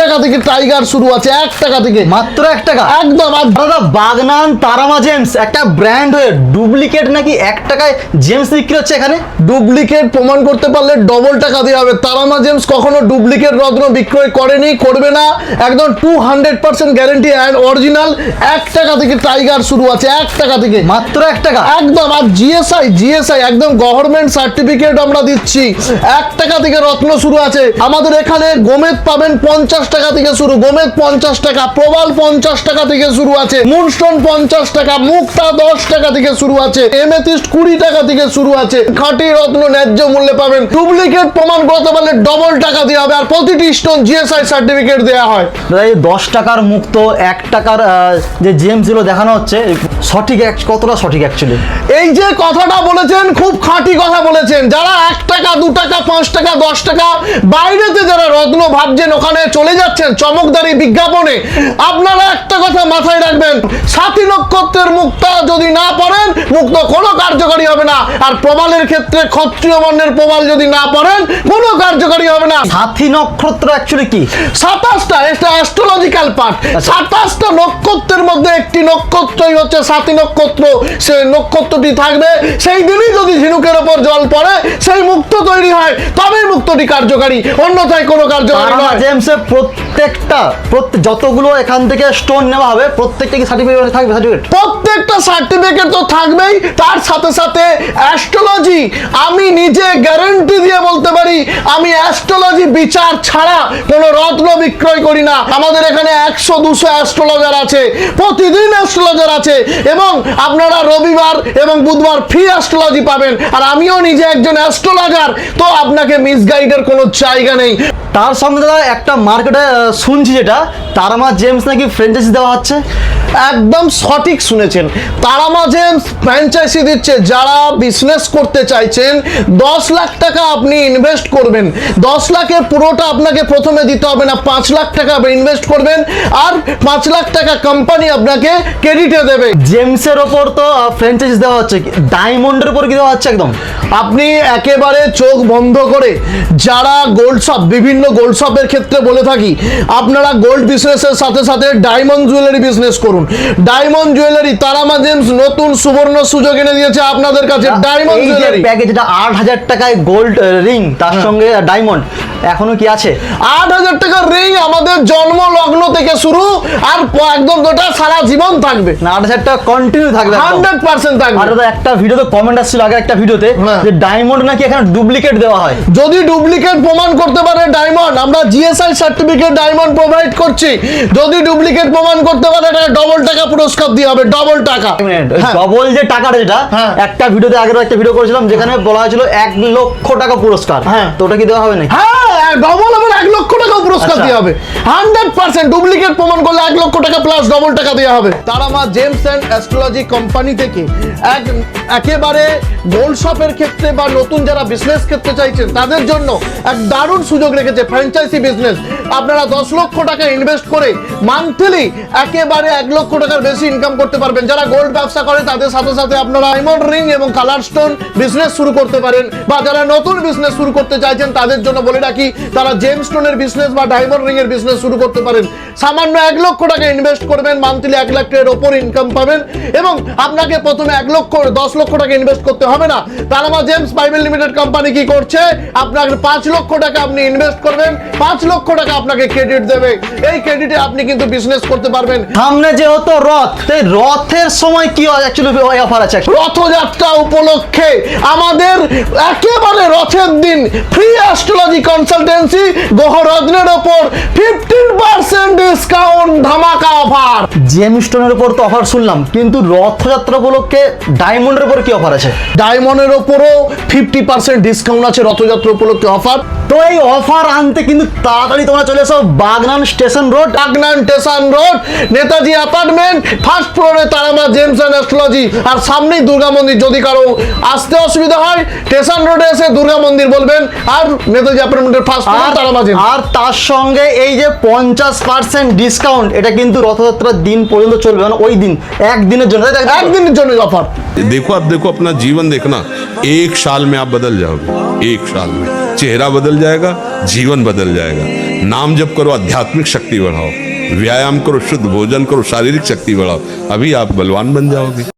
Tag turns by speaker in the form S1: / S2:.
S1: টাকা থেকে টাইগার শুরু আছে এক টাকা থেকে।
S2: মাত্র এক টাকা?
S1: একদম আর
S2: দাদা বাগনান তারামা জেমস একটা ব্র্যান্ড হয়ে ডুপ্লিকেট নাকি এক টাকায় জেমস বিক্রি হচ্ছে এখানে?
S1: ডুপ্লিকেট প্রমাণ করতে পারলে ডবল টাকা দেওয়া হবে। তারামা জেমস কখনো ডুপ্লিকেট রত্ন বিক্রয় করেনি করবে না। একদম two hundred percent guarantee and original এক টাকা থেকে টাইগার শুরু আছে এক টাকা থেকে।
S2: মাত্র এক টাকা?
S1: একদম আর জিএসআই জিএসআই একদম গভর্নমেন্ট সার্টিফিকেট আমরা দিচ্ছি। এক টাকা থেকে রত্ন শুরু আছে। আমাদের এখানে গোমেদ পাবেন পঞ্চাশ টাকা থেকে শুরু গোমেদ পঞ্চাশ টাকা প্রবাল পঞ্চাশ টাকা থেকে শুরু আছে মুনস্টোন পঞ্চাশ টাকা মুক্তা দশ টাকা থেকে শুরু আছে এমেথিস্ট কুড়ি টাকা থেকে শুরু আছে। খাঁটি রত্ন ন্যায্য মূল্যে পাবেন। ডুপ্লিকেট প্রমাণ করতে পারলে ডবল টাকা দেওয়া হবে আর প্রতিটি স্টোন জিএসআই সার্টিফিকেট দেওয়া হয়।
S2: এই দশ টাকার মুক্ত এক টাকার যে জেমসগুলো দেখানো হচ্ছে সঠিক এক- কতটা সঠিক অ্যাকচুয়ালি
S1: এই যে কথাটা বলেছেন খুব খাঁটি কথা বলেছেন। যারা এক টাকা দু টাকা পাঁচ টাকা দশ টাকা বাইরেতে যারা রত্ন ভাবছেন ওখানে চলে যাচ্ছেন চমকদারি বিজ্ঞাপনে। আপনারা একটা কথা মাথায় রাখবেন সাথী নক্ষত্রের মুক্তা যদি না পড়েন মুক্ত কোনো কার্যকারী হবে না। আর প্রবালের ক্ষেত্রে ক্ষত্রিয় বর্ণের প্রবাল যদি না পড়েন কোনো কার্যকারী হবে না।
S2: সাথী নক্ষত্র অ্যাকচুয়ালি কি?
S1: সাতাশটা এটা অ্যাস্ট্রোলজিক্যাল পার্ট সাতাশটা নক্ষত্রের মধ্যে একটি নক্ষত্রই হচ্ছে সাথী নক্ষত্র। সেই নক্ষত্রটি থাকবে সেই দিনই যদি ঝিনুকের ওপর জল পড়ে সেই মুক্ত তৈরি হয় তবেই মুক্তটি কার্যকারী। অন্যথায় কোনো কার্যকারী
S2: তারামা
S1: নয়।
S2: জেমসের প্রত্যেকটা প্রত্যেক যতগুলো এখান থেকে স্টোন নেওয়া হবে, প্রত্যেকটা কি সার্টিফিকেট থাকবে সার্টিফিকেট
S1: প্রত্যেকটা সার্টিফিকেট তো থাকবেই। তার সাথে সাথে অ্যাস্ট্রোলজি আমি নিজে গ্যারান্টি দিয়ে বলতে পারি, আমি অ্যাস্ট্রোলজি বিচার ছাড়া কোনো রত্ন বিক্রয় করি না। আমাদের এখানে একশো, দুশো অ্যাস্ট্রোলজার আছে, প্রতিদিন অ্যাস্ট্রোলজার আছে, এবং আপনারা রবিবার এবং বুধবার ফ্রি অ্যাস্ট্রোলজি পাবেন। আর আমিও নিজে একজন অ্যাস্ট্রোলজার তো আপনাকে মিসগাইডের কোনো জায়গা নেই।
S2: তার সঙ্গে দাদা একটা মার্কেটে শুনছি যেটা তারামা জেমস নাকি ফ্র্যাঞ্চাইজি দেওয়া হচ্ছে।
S1: একদম সঠিক শুনেছেন। তারামা জেমস ফ্র্যাঞ্চাইজি দিচ্ছে যারা বিজনেস করতে চাইছেন দশ লাখ টাকা আপনি ইনভেস্ট করবেন। দশ লাখের পুরোটা আপনাকে প্রথমে দিতে হবে না পাঁচ লাখ টাকা ইনভেস্ট করবেন আর পাঁচ লাখ টাকা কোম্পানি আপনাকে ক্রেডিটে দেবে।
S2: জেমসের ওপর তো ফ্র্যাঞ্চাইজি দেওয়া হচ্ছে ডায়মন্ডের উপর কি দেওয়া হচ্ছে একদম?
S1: আপনি একেবারে চোখ বন্ধ করে যারা গোল্ড শপ বিভিন্ন গোল্ড শপের ক্ষেত্রে বলে থাকি আপনারা গোল্ড বিজনেসের সাথে সাথে ডায়মন্ড জুয়েলারি বিজনেস করুন। ডায়মন্ড জুয়েলারি তারামা জেমস নতুন সুবর্ণ সুযোগ এনে দিয়েছে আপনাদের কাছে ডায়মন্ড জুয়েলারি
S2: প্যাকেজ যেটা আট হাজার টাকায় গোল্ড রিং তার
S1: হ্যাঁ।
S2: সঙ্গে ডায়মন্ড এখনও কি আছে?
S1: আট হাজার টাকার রিং আমাদের জন্ম লগ্ন থেকে শুরু আর একদম ওটা সারা জীবন থাকবে।
S2: না আট হাজার টাকা কন্টিনিউ থাকবে
S1: হান্ড্রেড পার্সেন্ট থাকবে।
S2: আর দাদা একটা ভিডিওতে কমেন্ট আসছিল আগে একটা ভিডিওতে
S1: হ্যাঁ।
S2: যে ডায়মন্ড নাকি এখানে ডুপ্লিকেট দেওয়া হয়।
S1: যদি ডুপ্লিকেট প্রমাণ করতে পারে ডায়মন্ড আমরা জিএসআই সার্টিফিকেট ডায়মন্ড প্রোভাইড করছি। যদি ডুপ্লিকেট প্রমাণ করতে পারে এটা ডবল টাকা পুরস্কার দিয়ে হবে ডবল টাকা হ্যাঁ।
S2: ডবল যে টাকাটা যেটা
S1: হ্যাঁ।
S2: একটা ভিডিওতে আগের একটা ভিডিও করেছিলাম যেখানে বলা হয়েছিল এক লক্ষ টাকা পুরস্কার
S1: হ্যাঁ।
S2: তো ওটা কি দেওয়া হবে নাকি
S1: হ্যাঁ ডবল আবার এক লক্ষ টাকা পুরস্কার
S2: আচ্ছা।
S1: দেওয়া হবে। হান্ড্রেড পার্সেন্ট ডুপ্লিকেট প্রমাণ করলে এক লক্ষ টাকা প্লাস ডবল টাকা দেওয়া হবে। তারা আমার জেমস অ্যান্ড অ্যাস্ট্রোলজি কোম্পানি থেকে এক একেবারে গোল্ড শপের ক্ষেত্রে বা নতুন যারা বিজনেস করতে চাইছেন তাদের জন্য এক দারুণ সুযোগ রেখেছে ফ্র্যাঞ্চাইজি বিজনেস আপনারা দশ লক্ষ টাকা ইনভেস্ট করে মান্থলি একেবারে এক লক্ষ টাকার বেশি ইনকাম করতে পারবেন। যারা গোল্ড ব্যবসা করে তাদের সাথে সাথে আপনারা ডায়মন্ড রিং এবং কালার স্টোন বিজনেস শুরু করতে পারেন। বা যারা নতুন বিজনেস শুরু করতে চাইছেন তাদের জন্য বলে রাখি তারা জেম স্টোনের বিজনেস বা ডায়মন্ড রিং এর বিজনেস শুরু করতে পারেন। সামান্য এক লক্ষ টাকা ইনভেস্ট করবেন মান্থলি এক লাখ টাকার ওপর ইনকাম পাবেন এবং আপনাকে প্রথমে এক লক্ষ দশ লক্ষ টাকা ইনভেস্ট করতে হবে না। তার আমার জেমস বাইবেল লিমিটেড কোম্পানি কি করছে? আপনাকে পাঁচ লক্ষ টাকা আপনি ইনভেস্ট করবেন পাঁচ লক্ষ টাকা আপনাকে ক্রেডিট দেবে। এই ক্রেডিটে আপনি কিন্তু বিজনেস করতে পারবেন।
S2: সামনে যেহেতু রথ তাই রথের সময় কি হয়? অ্যাকচুয়ালি অফার আছে।
S1: রথযাত্রা উপলক্ষে আমাদের একেবারে রথের দিন ফ্রি অ্যাস্ট্রোলজি কনসালটেন্সি গ্রহরত্নের ওপর ফিফটিন পার্সেন্ট ডিসকাউন্ট ধামাকা অফার
S2: জেম স্টোনের উপর তো অফার শুনলাম কিন্তু রথযাত্রা উপলক্ষে ডায়মন্ডের উপর কি অফার আছে?
S1: ডায়মন্ডের ওপরও ফিফটি পার্সেন্ট ডিসকাউন্ট আছে রথযাত্রা উপলক্ষে অফার
S2: তো এই অফার আনতে কিন্তু তাড়াতাড়ি তোমরা চলে এসো Bagnan station road
S1: Bagnan station road Netaji apartment first ফ্লোরে তারামা জেমস অ্যান্ড অ্যাস্ট্রোলজি আর সামনেই দুর্গা মন্দির যদি কারো আসতে অসুবিধা হয় স্টেশন রোডে এসে দুর্গা মন্দির বলবেন আর নেতাজি অ্যাপার্টমেন্টের ফার্স্ট ফ্লোর
S2: আর
S1: তারামা জেমস
S2: আর তার সঙ্গে এই যে পঞ্চাশ পার্সেন্ট ডিসকাউন্ট এটা কিন্তু রথযাত্রার দিন পর্যন্ত চলবে মানে ওই দিন একদিনের জন্য তাই তো?
S1: একদিনের জন্য অফার
S3: देखो अब देखो अपना जीवन देखना एक साल में आप बदल जाओगे एक साल में चेहरा बदल जाएगा, जीवन बदल जाएगा। नाम जब करो, आध्यात्मिक शक्ति बढ़ाओ। व्यायाम करो, शुद्ध भोजन करो, शारीरिक शक्ति बढ़ाओ। अभी आप बलवान बन जाओगे।